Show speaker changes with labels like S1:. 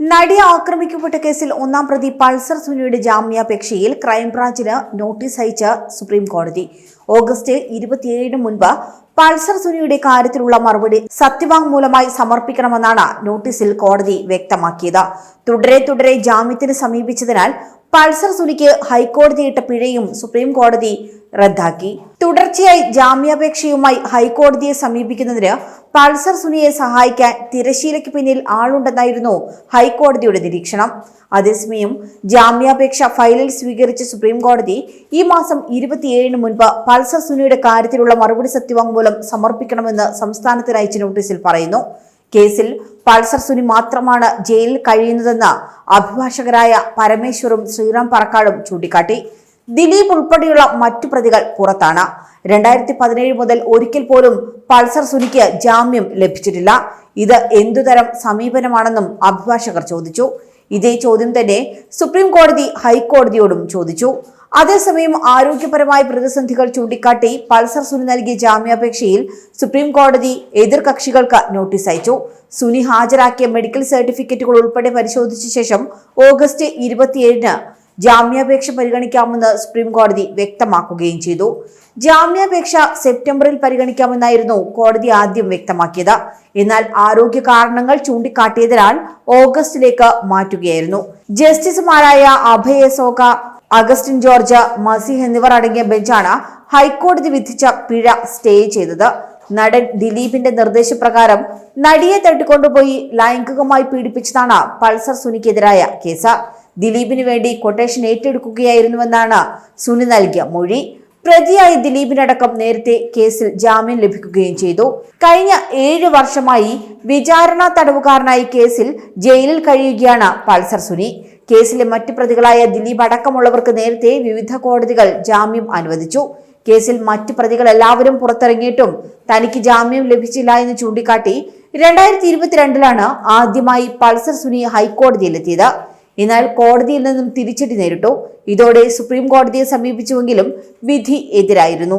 S1: നടി ആക്രമിക്കപ്പെട്ട കേസിൽ ഒന്നാം പ്രതി പൾസർ സുനിയുടെ ജാമ്യാപേക്ഷയിൽ ക്രൈംബ്രാഞ്ചിന് നോട്ടീസ് അയച്ച സുപ്രീം കോടതി. ഓഗസ്റ്റ് ഇരുപത്തിയേഴിന് മുൻപ് പൾസർ സുനിയുടെ കാര്യത്തിലുള്ള മറുപടി സത്യവാങ്മൂലമായി സമർപ്പിക്കണമെന്നാണ് നോട്ടീസിൽ കോടതി വ്യക്തമാക്കിയത്. തുടരെ തുടരെ ജാമ്യത്തിന് സമീപിച്ചതിനാൽ പൾസർ സുനിക്ക് ഹൈക്കോടതി ഇട്ട പിഴയും സുപ്രീം കോടതി റദ്ദാക്കി. തുടർച്ചയായി ജാമ്യാപേക്ഷയുമായി ഹൈക്കോടതിയെ സമീപിക്കുന്നതിന് പൾസർ സുനിയെ സഹായിക്കാൻ തിരശീലയ്ക്ക് പിന്നിൽ ആളുണ്ടെന്നായിരുന്നു ഹൈക്കോടതിയുടെ നിരീക്ഷണം. അതേസമയം ജാമ്യാപേക്ഷ ഫയലിൽ സ്വീകരിച്ച സുപ്രീം കോടതി ഈ മാസം ഇരുപത്തിയേഴിന് മുൻപ് പൾസർ സുനിയുടെ കാര്യത്തിലുള്ള മറുപടി സത്യവാങ്മൂലം സമർപ്പിക്കണമെന്ന് സംസ്ഥാനത്തിന് അയച്ച നോട്ടീസിൽ പറയുന്നു. കേസിൽ പൾസർ സുനി മാത്രമാണ് ജയിലിൽ കഴിയുന്നതെന്ന് അഭിഭാഷകരായ പരമേശ്വറും ശ്രീറാം പറക്കാടും ചൂണ്ടിക്കാട്ടി. ദിലീപ് ഉൾപ്പെടെയുള്ള മറ്റു പ്രതികൾ പുറത്താണ്. രണ്ടായിരത്തി പതിനേഴ് മുതൽ ഒരിക്കൽ പോലും പൾസർ സുനിക്ക് ജാമ്യം ലഭിച്ചിട്ടില്ല. ഇത് എന്തുതരം സമീപനമാണെന്നും അഭിഭാഷകർ ചോദിച്ചു. ഇതേ ചോദ്യം തന്നെ സുപ്രീം കോടതി ഹൈക്കോടതിയോടും ചോദിച്ചു. അതേസമയം ആരോഗ്യപരമായ പ്രതിസന്ധികൾ ചൂണ്ടിക്കാട്ടി പൾസർ സുനി നൽകിയ ജാമ്യാപേക്ഷയിൽ സുപ്രീം കോടതി എതിർകക്ഷികൾക്ക് നോട്ടീസ് അയച്ചു. സുനി ഹാജരാക്കിയ മെഡിക്കൽ സർട്ടിഫിക്കറ്റുകൾ ഉൾപ്പെടെ പരിശോധിച്ച ശേഷം ഓഗസ്റ്റ് ഇരുപത്തിയേഴിന് ജാമ്യാപേക്ഷ പരിഗണിക്കാമെന്ന് സുപ്രീം കോടതി വ്യക്തമാക്കുകയും ചെയ്തു. ജാമ്യാപേക്ഷ സെപ്റ്റംബറിൽ പരിഗണിക്കാമെന്നായിരുന്നു കോടതി ആദ്യം വ്യക്തമാക്കിയത്. എന്നാൽ ആരോഗ്യ കാരണങ്ങൾ ചൂണ്ടിക്കാട്ടിയതിനാൽ ഓഗസ്റ്റിലേക്ക് മാറ്റുകയായിരുന്നു. ജസ്റ്റിസുമാരായ അഭയ സോക അഗസ്റ്റിൻ ജോർജ് മസീഹ് എന്നിവർ അടങ്ങിയ ബെഞ്ചാണ് ഹൈക്കോടതി വിധിച്ച പിഴ സ്റ്റേ ചെയ്തത്. നടൻ ദിലീപിന്റെ നിർദ്ദേശപ്രകാരം നടിയെ തട്ടിക്കൊണ്ടുപോയി ലൈംഗികമായി പീഡിപ്പിച്ചതാണ് പൾസർ സുനിക്കെതിരായ കേസ്. ദിലീപിന് വേണ്ടി കൊട്ടേഷൻ ഏറ്റെടുക്കുകയായിരുന്നുവെന്നാണ് സുനി നൽകിയ മൊഴി. പ്രതിയായ ദിലീപിനടക്കം നേരത്തെ കേസിൽ ജാമ്യം ലഭിക്കുകയും ചെയ്തു. കഴിഞ്ഞ ഏഴ് വർഷമായി വിചാരണ തടവുകാരനായി കേസിൽ ജയിലിൽ കഴിയുകയാണ് പൾസർ സുനി. കേസിലെ മറ്റ് പ്രതികളായ ദിലീപ് അടക്കമുള്ളവർക്ക് നേരത്തെ വിവിധ കോടതികൾ ജാമ്യം അനുവദിച്ചു. കേസിൽ മറ്റ് പ്രതികൾ എല്ലാവരും പുറത്തിറങ്ങിയിട്ടും തനിക്ക് ജാമ്യം ലഭിച്ചില്ല എന്ന് ചൂണ്ടിക്കാട്ടി രണ്ടായിരത്തി ഇരുപത്തിരണ്ടിലാണ് ആദ്യമായി പൾസർ സുനി ഹൈക്കോടതിയിലെത്തിയത്. എന്നാൽ കോടതിയിൽ നിന്നും തിരിച്ചടി നേരിട്ടു. ഇതോടെ സുപ്രീം കോടതിയെ സമീപിച്ചുവെങ്കിലും വിധി എതിരായിരുന്നു.